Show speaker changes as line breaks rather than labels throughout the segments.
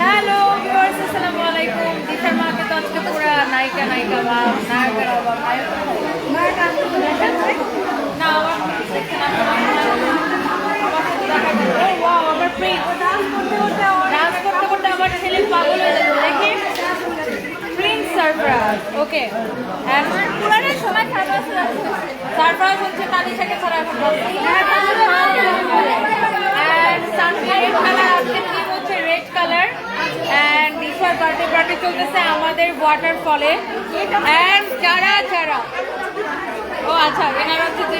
Hello viewers আসসালামু আলাইকুম দিশার মাকে তো আজকে পুরো নায়িকা নায়িকা বা নায়কের অভাব নায়ক না আমার সেকশন আসলে আমার সাথে দেখা গেল ও ওয়াও আমার প্রিন্স ডান্স করতে করতে আমার ছেলে পাগল হয়ে যাবে দেখি প্রিন্স সারপ্রাইজ ওকে পুরানো সময় সারপ্রাইজ সারপ্রাইজ হচ্ছে তানিশাকে ছাড়া এখন এন্ড সানফ্লাওয়ার কালার আজকে থিম হচ্ছে রেড কালার এন্ড দিশার বার্থডে পার্টি চলতেছে আমাদের ওয়াটারফলে এন্ড যারা যারা। ও আচ্ছা এনারা হচ্ছে যে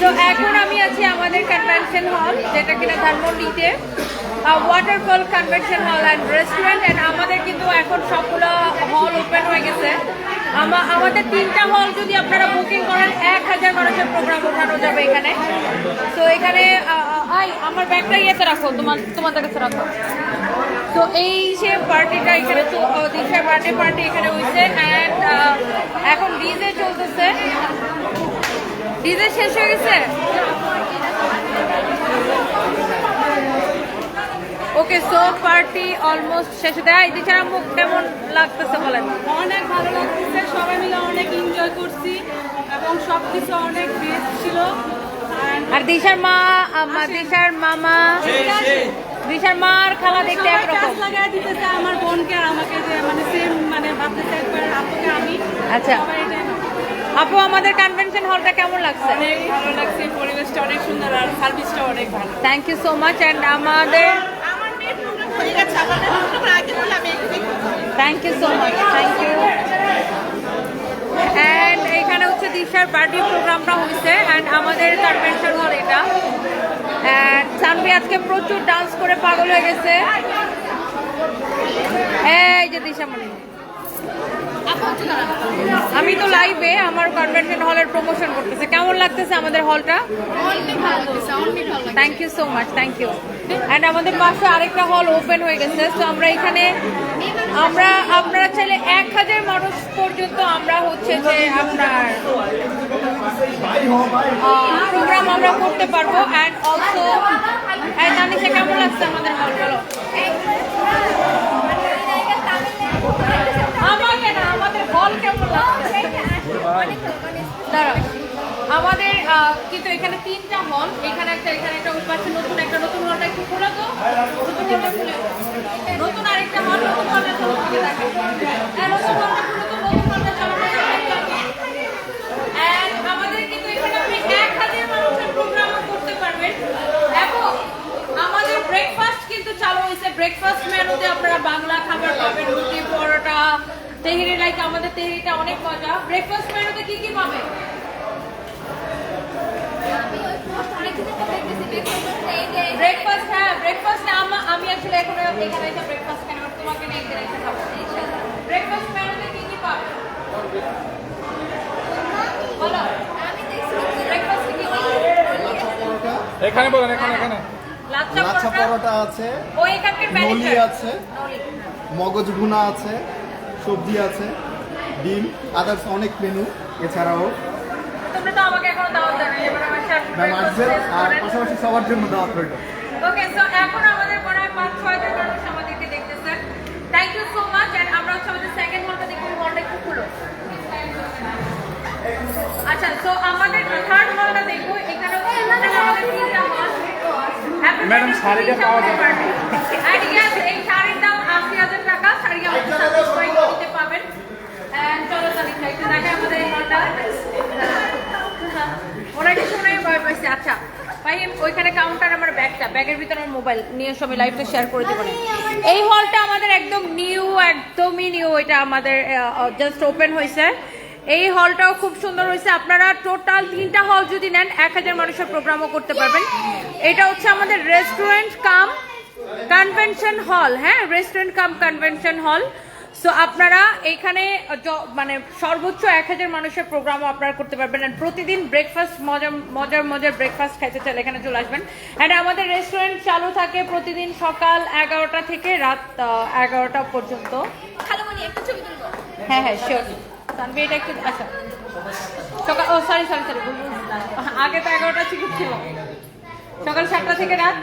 তো এখন আমি আছি আমাদের কনভেনশন হল যেটা কিনা ধানমন্ডিতে। Waterfall convention hall and restaurant and আমাদের কিন্তু এখন সবগুলো হল ওপেন হয়ে গেছে। আমাদের তিনটা হল যদি আপনারা বুকিং করেন, এক হাজার মানুষের প্রোগ্রাম ওঠানো যাবে এখানে। তো এখানে আমার ব্যাগটা ইয়েতে রাখো, তোমার, তোমাদের কাছে রাখো। তো এই যে পার্টিটা এখানে তো দিশার বার্থডে পার্টি এখানে হয়েছে অ্যান্ড এখন ডিজে চলতেছে। ডিজে শেষ হয়ে গেছে? ওকে সো পার্টি অলমোস্ট শেষ হতে হয় দিশার মুখ কেমন লাগতেছে বলেন?
অনেক ভালো লাগতেছে সবাই মিলে অনেক এনজয় করছি এবং সবকিছু অনেক বেস্ট ছিল।
আর দিশার মা দিশার মামা দিশার মার খালা দেখতে একরকম।
লাগাই দিতেছে আমার বোনকে আর আমাকে যে মানে সেম মানে ভাবতেছে একবার আপুকে আমি।
আচ্ছা। আপু আমাদের কনভেনশন হলটা কেমন লাগছে?
অনেক ভালো লাগছে পরিবেশটা অনেক সুন্দর আর সার্ভিসটা অনেক ভালো।
Thank you so much and আমাদের thank you so much thank you and এখানে হচ্ছে দিশার বার্থডে প্রোগ্রামটা হয়েছে অ্যান্ড আমাদের কনভেনশন হল এটা। অ্যান্ড সানভি আজকে প্রচুর ডান্স করে পাগল হয়ে গেছে। এই যে দিশামণি আমি তো লাইভে আমার কনভেনশন হলের প্রমোশন করতেছে। কেমন লাগতেছে আমাদের হলটা thank you so much thank you and আমাদের পাশে আরেকটা হল ওপেন হয়ে গেছে তো আমরা এখানে আমরা আপনারা চাইলে এক হাজার মানুষ পর্যন্ত আমরা হচ্ছে যে আপনার প্রোগ্রাম আমরা করতে পারব। অ্যান্ড অলসো অ্যান্ড তানিশা কেমন লাগছে আমাদের হল বলো আমাকে না আমাদের হল কেমন লাগছে দাঁড়াও আমাদের কিন্তু এখানে তিনটা হল এখানে একটা এখানে একটা ওই পাশে নতুন একটা, নতুন হলটা একটু খোলা তো। নতুন আরেকটা হল নতুন হলটা চালু দেখে হ্যাঁ চালু। আমাদের কিন্তু এখানে আপনি করতে পারবেন। আমাদের ব্রেকফাস্ট কিন্তু চালু হয়েছে। ব্রেকফাস্ট মেনুতে আপনারা বাংলা খাবার পাবেন, রুটি, পরোটা তেহেরি লাইক আমাদের তেহেরিটা অনেক মজা। ব্রেকফাস্ট মেনুতে কি কি পাবে? ব্রেকফাস্ট হ্যাঁ ব্রেকফাস্ট আমি আসলে এখন এখানে এসে ব্রেকফাস্ট কেন তোমাকে নিয়ে এখানে এসে খাব ব্রেকফাস্ট মেনুতে কি কি পাবে? বলো। ব্রেকফাস্টে কি কি
এখানে বলেন এখানে এখানে।
লাচ্চা
লাচ্ছা
পরোটা।
আছে
ও এখানকার
আছে
নলি।
মগজ ভুনা আছে সবজি আছে ডিম আদার্স অনেক মেনু এছাড়াও আর পাশাপাশি সবার জন্য দাওয়াত রইল।
ওকে সো এখন আমাদের পাঁচ ছয় জন মানুষ আমাদেরকে দেখতেছেন thank you so much and আমরা হচ্ছে আমাদের সেকেন্ড হলটা দেখব হলটা একটু খুলো। আচ্ছা সো আমাদের থার্ড হলটা দেখব এখানে হচ্ছে টোটাল আমাদের তিনটা হল
ম্যাডাম, শাড়িটা পাওয়া যাবে?
And yes, এই শাড়ির দাম আশি হাজার টাকা। শাড়ি আমাদের সাথে সবাই নিতে পাবেন And চলো তালিকা একটু দেখে আমাদের এই ওরা কিছু নাই ভয় পাইছে। আচ্ছা ভাই ওইখানে কাউন্টার আমার ব্যাগটা। ব্যাগের ভিতরে আমার মোবাইল নিয়ে সবাই লাইভটা শেয়ার করে দেবো। এই হলটা আমাদের একদম নিউ একদমই নিউ এটা আমাদের জাস্ট ওপেন হয়েছে। এই হলটাও খুব সুন্দর হয়েছে। আপনারা টোটাল তিনটা হল যদি নেন এক হাজার মানুষের প্রোগ্রামও করতে পারবেন। এটা হচ্ছে আমাদের রেস্টুরেন্ট কাম কনভেনশন হল হ্যাঁ? Restaurant come convention hall so আপনারা এখানে মানে সর্বোচ্চ এক হাজার মানুষের প্রোগ্রামও আপনারা করতে পারবেন। আর প্রতিদিন ব্রেকফাস্ট মজার মজার মজার ব্রেকফাস্ট খাইতে চাইলে এখানে চলে আসবেন। অ্যান্ড আমাদের রেস্টুরেন্ট চালু থাকে প্রতিদিন সকাল এগারোটা থেকে রাত এগারোটা পর্যন্ত। হ্যাঁ হ্যাঁ শিওর তানভি এটা একটু আচ্ছা। সকাল ও সরি সরি সরি আগে তো এগারোটা টিকিট ছিল। সকাল সাতটা থেকে রাত।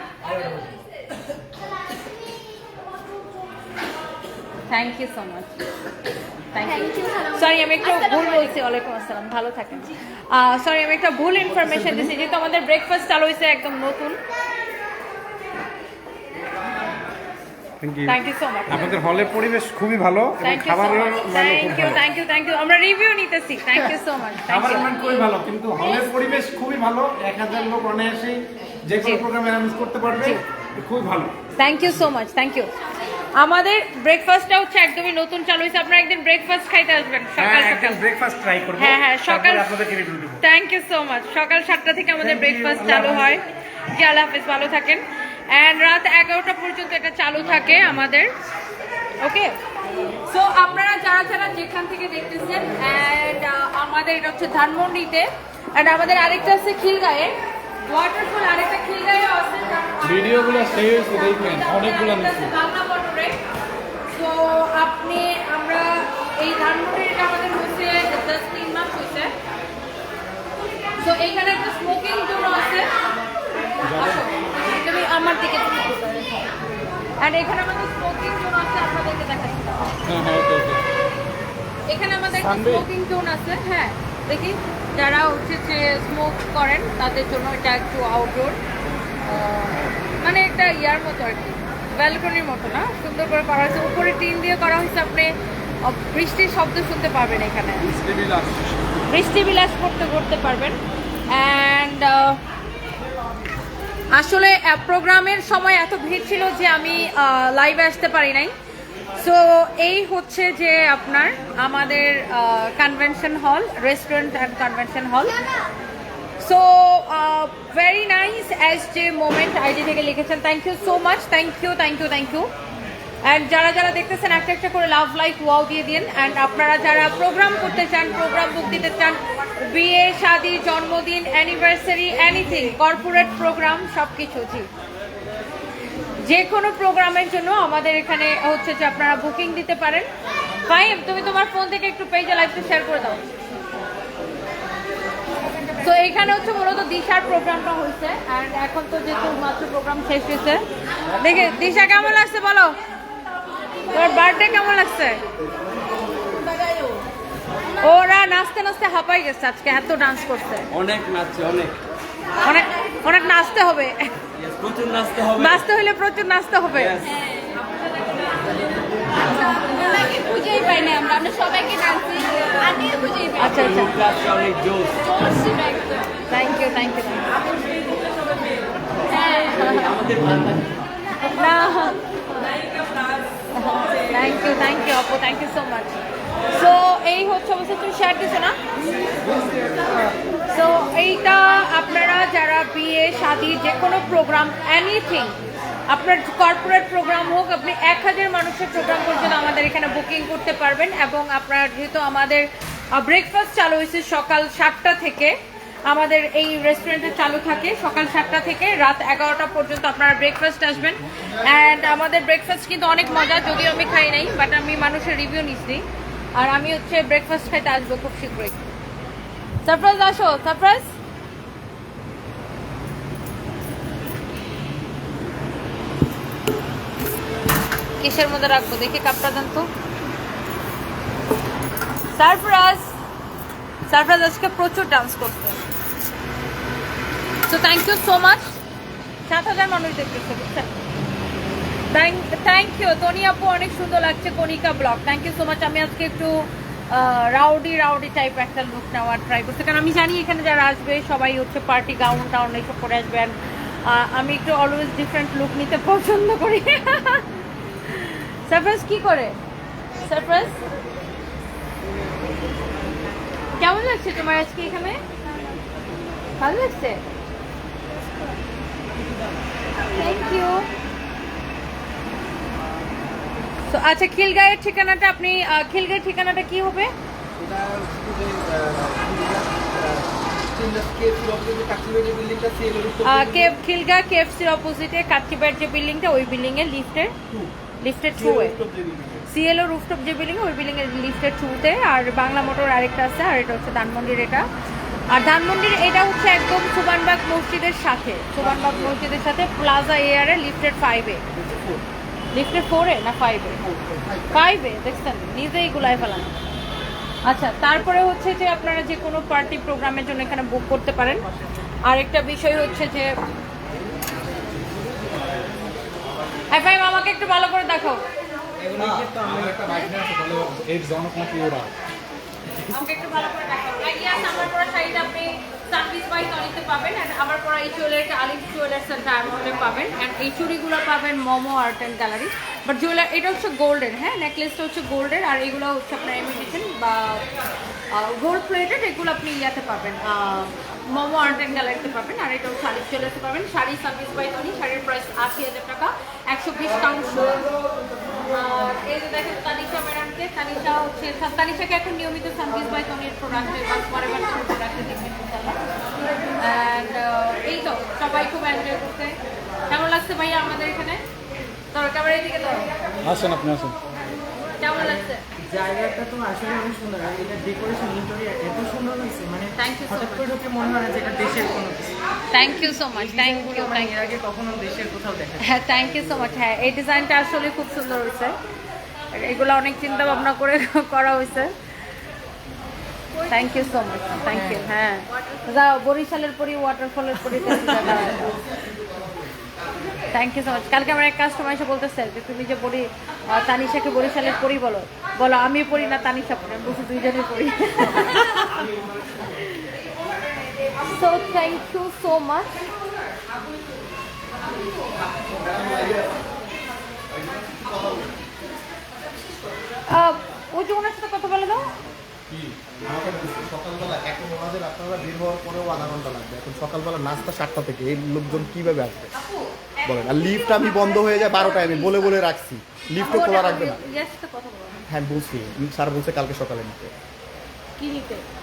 Thank you so much sorry আমি একটু ভুল বলছি। ওয়ালাইকুম আসসালাম। ভালো থাকেন। সরি আমি একটা ভুল ইনফরমেশন দিচ্ছি যেহেতু আমাদের ব্রেকফাস্ট চালু হয়েছে একদম নতুন।
Thank you
thank you so much
আপনাদের হলের পরিবেশ খুবই ভালো এবং
থ্যাংক ইউ
খাবারের
much thank you thank you thank you আমরা রিভিউ নিতেছি। Thank you so much thank
মান খুবই ভালো কিন্তু হলের পরিবেশ খুবই ভালো। এক হাজার লোক অনায়াসে যে কোনো প্রোগ্রাম অ্যারেঞ্জ করতে পারবে। খুবই ভালো।
Thank you so much thank you আমাদের ব্রেকফাস্টটা হচ্ছে একদমই নতুন চালু হয়েছে। আপনারা একদিন ব্রেকফাস্ট খাইতে আসবেন সকাল
হ্যাঁ
সকাল
ব্রেকফাস্ট ট্রাই করব।
হ্যাঁ, হ্যাঁ, সকাল-
আপনাদেরকে রিভিউ দেবো।
থ্যাংক ইউ সো মাচ সকাল সাতটা থেকে আমাদের ব্রেকফাস্ট চালু হয়। জি আল্লাহ হাফিজ ভালো থাকেন। অ্যান্ড রাত এগারোটা পর্যন্ত এটা চালু থাকে আমাদের। ওকে সো আপনারা যারা যারা যেখান থেকে দেখতেছেন অ্যান্ড আমাদের এটা হচ্ছে ধানমন্ডিতে অ্যান্ড আমাদের আরেকটা আছে খিলগাঁয়ে। ওয়াটারফল আরেকটা খিলগাঁয়ে আছে
ভিডিওগুলো হয়েছে দেখবেন অনেকগুলো নিচ্ছি
বাংলা বটরে। তো আপনি আমরা এই ধানমন্ডির এটা আমাদের হচ্ছে জাস্ট তিন মাস হয়েছে। সো এইখানে একটা স্মোকিং জোন আছে। আমার দিকে আর এখানে আমাদের স্মোকিং জোন আছে আপনাদেরকে দেখাচ্ছি।
হ্যাঁ হ্যাঁ ওকে ওকে।
এখানে আমাদের স্মোকিং জোন আছে হ্যাঁ। দেখি যারা হচ্ছে যে স্মোক করেন তাদের জন্য এটা একটু আউটডোর মানে একটা ইয়ার মতো আর কি। ব্যালকনির মতো না সুন্দর করে করা হয়েছে। উপরে টিন দিয়ে করা হয়েছে আপনি বৃষ্টির শব্দ শুনতে পারবেন এখানে। বৃষ্টি বিলাস। করতে করতে পারবেন। অ্যান্ড আসলে প্রোগ্রামের সময় এত ভিড় ছিল যে আমি লাইভে আসতে পারি নাই। সো এই হচ্ছে যে আপনার আমাদের convention hall restaurant and convention hall so very nice as যে মোমেন্ট আইডি থেকে লিখেছেন। Thank you so much thank you thank you thank you and যারা যারা দেখতেছেন, একটা একটা করে লাভ লাইক ওয়াও দিয়ে দিন। অ্যান্ড আপনারা যারা প্রোগ্রাম করতে চান প্রোগ্রাম বুক দিতে চান বিয়ে, শাদী, জন্মদিন অ্যানিভার্সারি এনিথিং কর্পোরেট প্রোগ্রাম সব কিছু জি। যে কোনো প্রোগ্রামের জন্য আমাদের এখানে হচ্ছে যে আপনারা বুকিং দিতে পারেন। ফাইম তুমি তোমার ফোন থেকে একটু পেজে লাইভটা শেয়ার করে দাও। তো এখানে হচ্ছে মূলত দিশার প্রোগ্রামটা হয়েছে অ্যান্ড এখন তো যেহেতু মাত্র প্রোগ্রাম শেষ হয়েছে। দেখে, দিশা কেমন লাগছে বলো? তোমার বার্থডে কেমন লাগছে? নাচতে নাচতে হাঁপাই গেছে আজকে এত ডান্স করতে
অনেক নাচছে অনেক।
অনেক অনেক নাচতে হবে।
প্রচুর নাচতে হবে।
নাচতে হলে প্রচুর নাচতে হবে।
Yes.
ওনাকে খুঁজেই পাই না আমরা আমরা সবাইকে ডান্সি আগে খুঁজেই পাই
আচ্ছা আচ্ছা।
ক্লাসটা অনেক জোস
জোশ ছিল একদম
থ্যাংক ইউ থ্যাংক ইউ
হ্যাঁ।
আমাদের ভালো লাগে।
না। থ্যাংক ইউ থ্যাংক ইউ আপু thank you so much so এই হচ্ছে অবশ্য তুমি শেয়ার দিছো না? সো এইটা আপনারা যারা বিয়ে, শাদী যে কোনো প্রোগ্রাম এনিথিং আপনার কর্পোরেট প্রোগ্রাম হোক, আপনি এক হাজার মানুষের প্রোগ্রাম পর্যন্ত আমাদের এখানে বুকিং করতে পারবেন এবং আপনার যেহেতু আমাদের ব্রেকফাস্ট চালু হয়েছে সকাল সাতটা থেকে, আমাদের এই রেস্টুরেন্টে চালু থাকে সকাল সাতটা থেকে রাত এগারোটা পর্যন্ত আপনারা ব্রেকফাস্ট আসবেন। অ্যান্ড আমাদের ব্রেকফাস্ট কিন্তু অনেক মজা, যদিও আমি খাই নাই বাট আমি মানুষের রিভিউ নিচ্ছি। আর আমি হচ্ছে ব্রেকফাস্ট খাইতে আসব খুব শীঘ্রই। সারপ্রাইজ আসো সারপ্রাইজ কিসের মধ্যে রাখব? দেখি কাপটা দেন তো। সারপ্রাইজ সারপ্রাইজ আজকে প্রচুর ডান্স করতে। তো থ্যাংক ইউ সো মাচ সাত হাজার মানুষ দেখতেছে, বুঝছেন? থ্যাংক ইউ তনি আপু অনেক সুন্দর লাগছে Kanika blog. Thank you so much আমি আজকে একটু রাউডি রাউডি টাইপ একটা লুক নেওয়ার ট্রাই করছি। কারণ আমি জানি এখানে যারা আসবে, সবাই হচ্ছে পার্টি গাউন টাউন এইসব করে আসবেন আমি একটু অলওয়েজ ডিফারেন্ট লুক নিতে পছন্দ করি। সারপ্রাইজ কি করে? সারপ্রাইজ কেমন লাগছে তোমার আজকে এখানে? ভালো লাগছে? থ্যাংক ইউ তো আচ্ছা খিলগাঁয়ের ঠিকানাটা আপনি খিলগাঁয়ের ঠিকানাটা কি হবে? খিলগা কেএফসির অপোজিটে কাচ্চিবাড়ির যে বিল্ডিংটা ওই বিল্ডিং এর লিফটের লিফটের টু সিএলও রুফটপ যে বিল্ডিং ওই বিল্ডিং এর লিফটের থ্রুতে আর বাংলা মোটর আরেকটা আছে আর এটা হচ্ছে ধানমন্ডির এটা। আর ধানমন্ডির এটা হচ্ছে একদম সুবানবাগ মসজিদের সাথে। সুবানবাগ মসজিদের সাথে প্লাজা এয়ারে লিফটের ফাইভে লিফটের ফোরে না ফাইভে ফাইভে দেখছেন? নিজেই গুলাই ফেলানো। আচ্ছা তারপরে হচ্ছে যে আপনারা যে কোনো পার্টি প্রোগ্রামের জন্য এখানে বুক করতে পারেন। আরেকটা বিষয় হচ্ছে যে ভাই আমাকে একটু ভালো করে দেখাও। আমাকে একটু ভালো করে দেখাবো আইডিয়াস আমার পরা শাড়িটা আপনি সার্ভিস বাই অলিতে পাবেন অ্যান্ড আমার পরা এই জুয়েলারিটা আলিফ জুয়েলার্স এন্ড ডায়মন্ডে পাবেন অ্যান্ড এই চুড়িগুলো পাবেন momo art and gallery but jeweller এটা হচ্ছে গোল্ডের হ্যাঁ? নেকলেসটা হচ্ছে গোল্ডের আর এগুলো হচ্ছে আপনার ইমিটেশন বা গোল্ড প্লেটেড এগুলো আপনি ইয়াতে পাবেন মোমো আর্ট অ্যান্ড গ্যালারিতে পাবেন আর এটা হচ্ছে আলিফ জুয়েলার্সে পাবেন শাড়ি সার্ভিস বাই তনি শাড়ির প্রাইস আশি হাজার টাকা একশো বিশ কাউন্ট। আর এই যে দেখেন তানিশা ম্যাডামকে তানিশা হচ্ছে তানিশাকে এখন নিয়মিত সার্ভিস বাই প্রোডাক্টে বা পরে প্রোডাক্টে দেখবেন অ্যান্ড এই তো সবাই খুব এনজয় করতে কেমন লাগছে ভাইয়া আমাদের এখানে? ক্যামেরার দিকে তো
আসেন আপনি আসেন।
কেমন লাগছে?
জায়গাটা তো আসলে অনেক সুন্দর আর এটা ডেকোরেশন ইন্টেরিয়র এত সুন্দর হয়েছে মানে হঠাৎ করে ঢুকে মনে হয় যে এটা দেশের কোনো
thank you so much thank you thank
এর আগে কখনো দেশের কোথাও দেখা
হ্যাঁ থ্যাংক ইউ সো মাচ হ্যাঁ এই ডিজাইনটা আসলে খুব সুন্দর হয়েছে। এগুলো অনেক চিন্তা ভাবনা করে করা হয়েছে। Thank you so much thank you হ্যাঁ। যাও বরিশালের পরি ওয়াটারফলের পরি থ্যাংক ইউ সো মাচ কালকে আমার এক কাস্টমার এসে বলতেছে যে তুমি যে আহ, তানিশাকে বরিশালের পড়ি বলো। বলো আমি পড়ি না তানিশা পড়ি আমি বলছি দুইজনই পড়ি so thank you so much ওই যে ওনার সাথে কথা বলে দাও।
সকালবেলা এখন আপনারা বের হওয়ার পরেও আধা ঘণ্টা লাগবে। এখন সকালবেলা নাস্তা সাতটা থেকে এই লোকজন কীভাবে আসবে? বলেন আর লিফট আমি বন্ধ হয়ে যায় বারোটায় আমি বলে বলে রাখছি। লিফটও খোলা রাখবে না। হ্যাঁ বলছি। স্যার বলছে কালকে সকালে নিতে।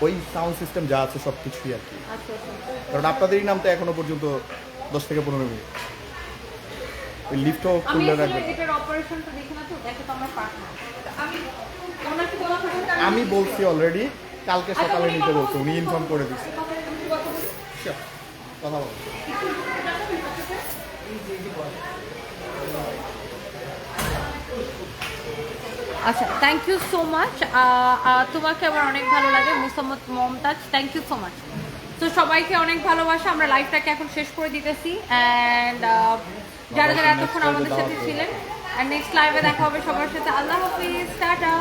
ওই সাউন্ড সিস্টেম যা আছে সব কিছুই আর কি।
আচ্ছা আচ্ছা।
কারণ আপনাদেরই নাম তো এখনও পর্যন্ত দশ থেকে পনেরো মিনিট। ওই লিফটও খুললে রাখবে।
আমি
বলছি অলরেডি কালকে সকালে নিতে বলছি উনি ইনফর্ম করে দিচ্ছি কথা বলো
আচ্ছা থ্যাংক ইউ সো মাচ তোমাকে আমার অনেক ভালো লাগে Musammat Momtaz thank you so much তো সবাইকে অনেক ভালোবাসা আমরা লাইভটাকে এখন শেষ করে দিতেছি অ্যান্ড যারা যারা এতক্ষণ আমাদের সাথে ছিলেন আর নেক্সট লাইভে দেখা হবে সবার সাথে। আল্লাহ হাফিজ টাটা।